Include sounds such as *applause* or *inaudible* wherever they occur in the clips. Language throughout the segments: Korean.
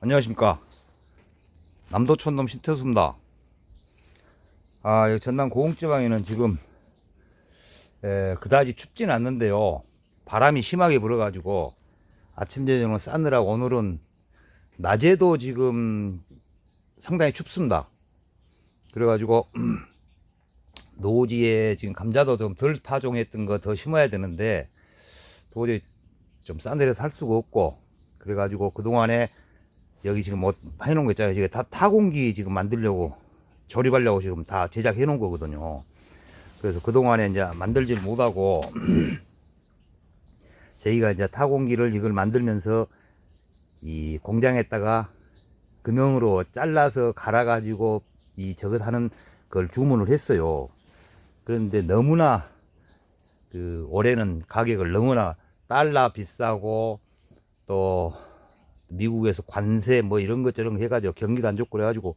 안녕하십니까. 남도촌놈 신태수입니다. 아 여기 전남 고흥지방에는 지금 에, 그다지 춥진 않는데요. 바람이 심하게 불어 가지고 아침 저녁을 싸느라고 오늘은 낮에도 지금 상당히 춥습니다. 그래 가지고 *clears throat* 노지에 지금 감자도 좀 덜 파종했던 거 더 심어야 되는데 도저히 좀 싼 데서 살 수가 없고 그래 가지고 그동안에 여기 지금 뭐 해놓은 거 있잖아요. 지금 다 타공기 지금 만들려고 조립하려고 지금 다 제작해 놓은 거거든요. 그래서 그동안에 이제 만들지를 못하고 *clears throat* 저희가 이제 타공기를 이걸 만들면서 이 공장에다가 금형으로 잘라서 갈아가지고 이 저것 하는 걸 주문을 했어요. 그런데 너무나 그 올해는 가격을 너무나 달러 비싸고 또 미국에서 관세 뭐 이런 것 저런 해가지고 경기도 안 좋고 그래가지고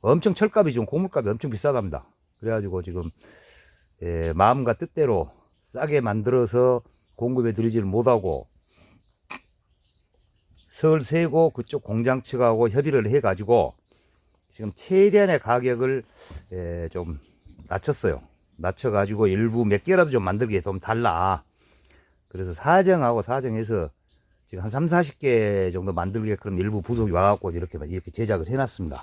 엄청 철값이 지금 고물값이 엄청 비싸답니다. 그래가지고 지금 예, 마음과 뜻대로 싸게 만들어서 공급해 드리지를 못하고 서울 세고 그쪽 공장 측하고 협의를 해가지고 지금 최대한의 가격을 예, 좀 낮췄어요. 낮춰가지고 일부 몇 개라도 좀 만들게 좀 달라. 그래서 사정하고 사정해서 지금 한 3, 40개 정도 만들게끔 일부 부속이 와갖고 이렇게 이렇게 제작을 해놨습니다.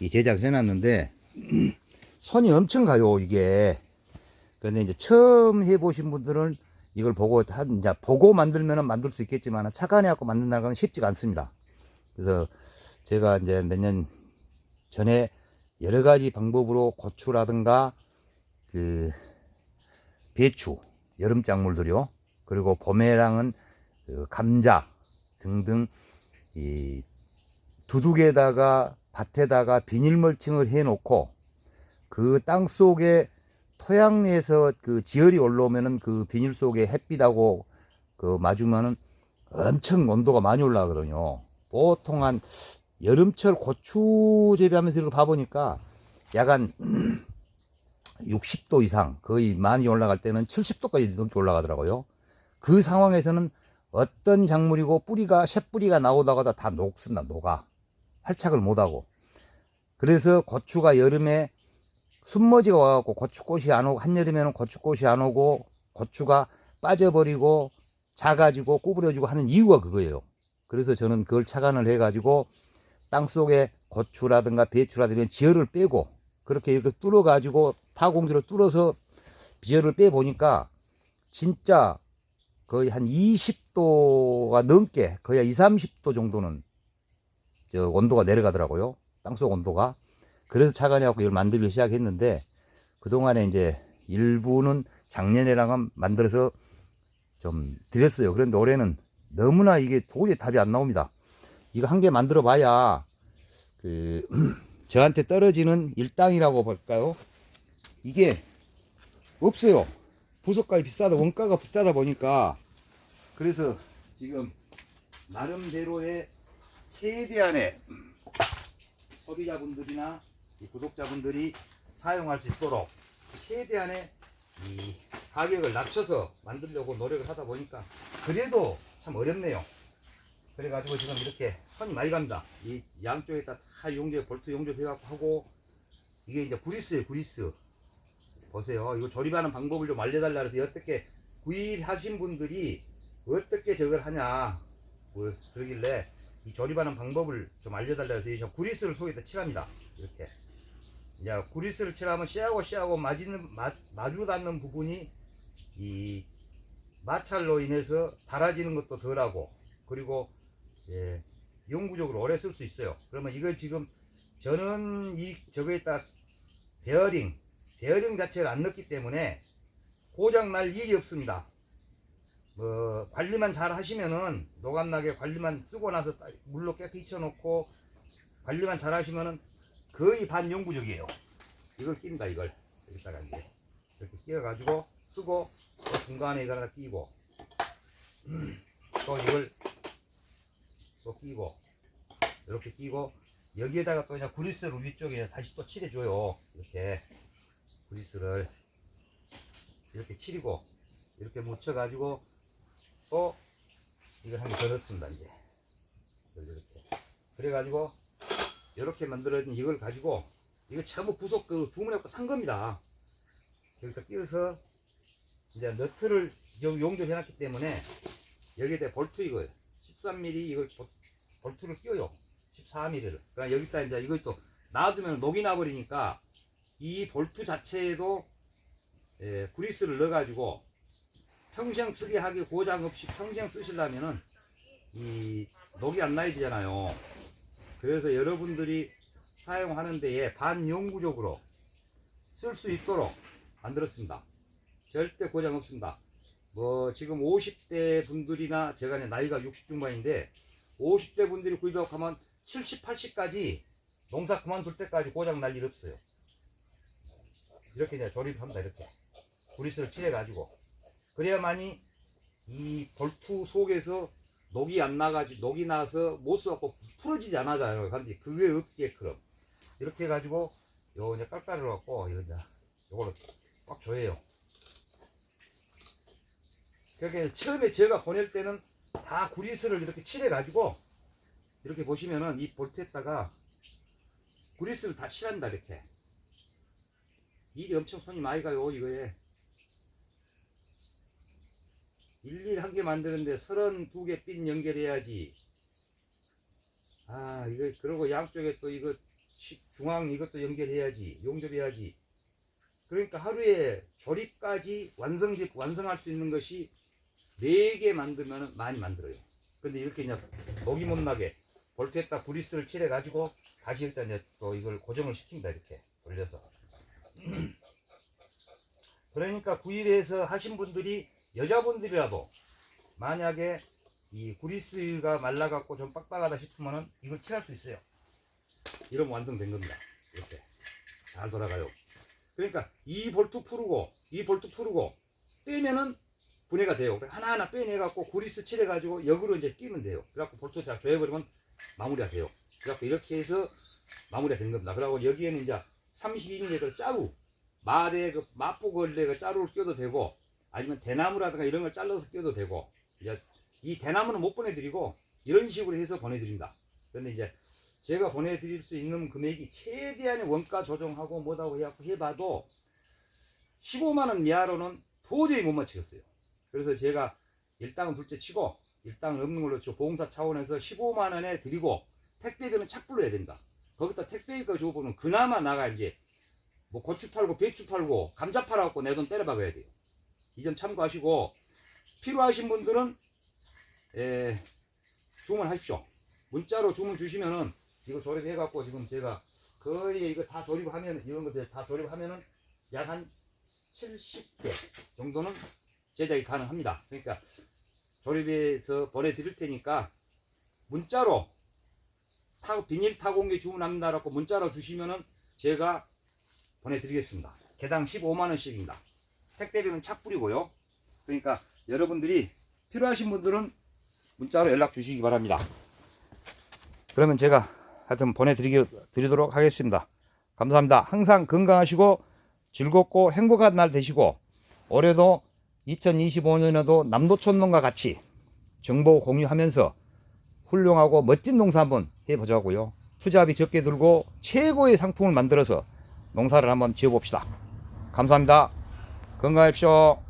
이 제작을 해놨는데 *clears throat* 손이 엄청 가요 이게. 그런데 이제 처음 해보신 분들은 이걸 보고 한 이제 보고 만들면은 만들 수 있겠지만 착안해 갖고 만든다는 건 쉽지가 않습니다. 그래서 제가 이제 몇 년 전에 여러 가지 방법으로 고추라든가 그 배추 여름 작물들이요. 그리고 봄에랑은 그 감자 등등 이 두둑에다가 밭에다가 비닐 멀칭을 해 놓고 그 땅 속에 토양에서 그 지열이 올라오면은 그 비닐 속에 햇빛하고 그 맞으면은 엄청 온도가 많이 올라가거든요. 보통 한 여름철 고추 재배하면서 이걸 봐보니까 약간 60도 *clears throat* 이상 거의 많이 올라갈 때는 70도까지 넘게 올라가더라고요. 그 상황에서는 어떤 작물이고 뿌리가 햇뿌리가 나오다가 다 녹습니다. 녹아 활착을 못하고 그래서 고추가 여름에 순머지가 와갖고 고추꽃이 안 오고 한여름에는 고추꽃이 안 오고 고추가 빠져버리고 작아지고 구부려지고 하는 이유가 그거예요. 그래서 저는 그걸 착안을 해가지고 땅 속에 고추라든가 배추라든가 지열을 빼고 그렇게 이렇게 뚫어가지고 타공기로 뚫어서 비열을 빼보니까 진짜 거의 한 20도가 넘게 거의 한 2, 30도 정도는 저 온도가 내려가더라고요. 땅속 온도가. 그래서 차관해갖고 이걸 만들기 시작했는데 그동안에 이제 일부는 작년에랑은 만들어서 좀 드렸어요. 그런데 올해는 너무나 이게 도저히 답이 안 나옵니다. 이거 한 개 만들어 봐야 그 *clears throat* 저한테 떨어지는 일당이라고 볼까요? 이게 없어요. 부속가가 비싸다, 원가가 비싸다 보니까 그래서 지금 나름대로의 최대한의 소비자분들이나 이 구독자분들이 사용할 수 있도록 최대한의 이 가격을 낮춰서 만들려고 노력을 하다 보니까 그래도 참 어렵네요. 그래가지고 지금 이렇게 손이 많이 갑니다. 이 양쪽에다 다 용접, 볼트 용접해갖고 하고 이게 이제 구리스예요, 구리스. 보세요. 이거 조립하는 방법을 좀 알려달라 해서 어떻게 구입하신 분들이 어떻게 저걸 하냐. 뭐 그러길래 이 조립하는 방법을 좀 알려달라 해서 이 구리스를 속에다 칠합니다. 이렇게. 이제 구리스를 칠하면 씨하고 씨하고 맞는, 마, 마주 닿는 부분이 이 마찰로 인해서 닳아지는 것도 덜하고 그리고 예, 영구적으로 오래 쓸 수 있어요. 그러면 이거 지금 저는 이 저거에다 베어링 베어링 자체를 안 넣기 때문에 고장 날 일이 없습니다. 뭐 관리만 잘 하시면은 노감나게 관리만 쓰고 나서 따- 물로 깨끗이 쳐놓고 관리만 잘 하시면은 거의 반영구적이에요. 이걸 낀다 이걸 여기다가 이제 이렇게 끼워가지고 쓰고 또 중간에 이거 하나 끼고 또 이걸 또 끼고 이렇게 끼고 여기에다가 또 그냥 구리스를 위쪽에 다시 또 칠해줘요. 이렇게 구리스를 이렇게 칠이고 이렇게 묻혀 가지고 또 이걸 한개더 넣습니다 이제 이렇게 그래 가지고 이렇게 만들어진 이걸 가지고 이거 전부 부속 그 주문해갖고 산 겁니다. 여기서 끼워서 이제 너트를 용- 용접해 놨기 때문에 여기에 볼트 이거 13mm 이걸 보- 볼트를 끼워요. 14mm를. 그러니까 여기다 이제 이걸 또 놔두면 녹이 나버리니까 이 볼트 자체에도 예, 구리스를 넣어가지고 평생 쓰게 하기 고장 없이 평생 쓰시려면은 이 녹이 안 나야 되잖아요. 그래서 여러분들이 사용하는 데에 반영구적으로 쓸 수 있도록 만들었습니다. 절대 고장 없습니다. 뭐 지금 50대 분들이나 제가 이제 나이가 60 중반인데 50대 분들이 구입하고 하면 70, 80까지 농사 그만둘 때까지 고장 날 일 없어요. 이렇게 이제 조립합니다. 이렇게 구리스를 칠해가지고 그래야만이 이 볼트 속에서 녹이 안 나가지 녹이 나서 못 써갖고 풀어지지 않아요. 근데 그게 없게끔 이렇게 해가지고 요 이제 깔깔을 갖고 이제 요거를 꽉 조여요. 그렇게 처음에 제가 보낼 때는 다 구리스를 이렇게 칠해가지고 이렇게 보시면은 이 볼트에다가 구리스를 다 칠한다 이렇게 일이 엄청 손이 많이 가요 이거에. 일일 한 개 만드는데 32개 핀 연결해야지. 아 이거 그리고 양쪽에 또 이거 시- 중앙 이것도 연결해야지 용접해야지. 그러니까 하루에 조립까지 완성집 완성할 수 있는 것이 4개 만들면 많이 만들어요. 근데 이렇게 그냥 목이 못 나게 볼트에다 브리스를 칠해 가지고 다시 일단 또 이걸 고정을 시킵니다 이렇게 돌려서 *clears throat* 그러니까 구입해서 하신 분들이 여자분들이라도 만약에 이 구리스가 말라갖고 좀 빡빡하다 싶으면은 이걸 칠할 수 있어요. 이러면 완성된 겁니다. 이렇게 잘 돌아가요. 그러니까 이 볼트 풀고 이 볼트 풀고 빼면은 분해가 돼요. 하나하나 빼내갖고 구리스 칠해가지고 역으로 이제 끼면 돼요. 그래갖고 볼트 잘 조여버리면 마무리가 돼요. 그래갖고 이렇게 해서 마무리가 된 겁니다. 그리고 여기에는 이제 32mm 그 짜루 마대 그 마포걸레 그 짜루를 껴도 되고 아니면 대나무라든가 이런 걸 잘라서 껴도 되고 이제 이 대나무는 못 보내드리고 이런 식으로 해서 보내드립니다. 그런데 이제 제가 보내드릴 수 있는 금액이 최대한의 원가 조정하고 뭐다고 해갖고 해봐도 15만 원 미하로는 도저히 못 맞추겠어요. 그래서 제가 일당은 둘째 치고 일당은 없는 걸로 치고 보험사 차원에서 15만 원에 드리고 택배비는 착불로 해야 된다. 거기다 택배비가 줘보면 그나마 나가 이제 뭐 고추 팔고 배추 팔고 감자 팔아갖고 내 돈 때려박아야 돼요. 이 점 참고하시고 필요하신 분들은 에, 주문하십시오. 문자로 주문 주시면은 이거 조립해갖고 지금 제가 거의 이거 다 조립하면 이런 것들 다 조립하면은 약 한 70개 정도는 제작이 가능합니다. 그러니까 조립해서 보내드릴 테니까 문자로 타, 비닐 타공기 주문합니다라고 문자로 주시면은 제가 보내드리겠습니다. 개당 15만원씩입니다. 택배비는 착불이고요. 그러니까 여러분들이 필요하신 분들은 문자로 연락 주시기 바랍니다. 그러면 제가 하여튼 보내드리도록 하겠습니다. 감사합니다. 항상 건강하시고 즐겁고 행복한 날 되시고 올해도 2025년에도 남도촌농과 같이 정보 공유하면서 훌륭하고 멋진 농사 한번 해보자고요. 투자비 적게 들고 최고의 상품을 만들어서 농사를 한번 지어봅시다. 감사합니다. 건강하십시오.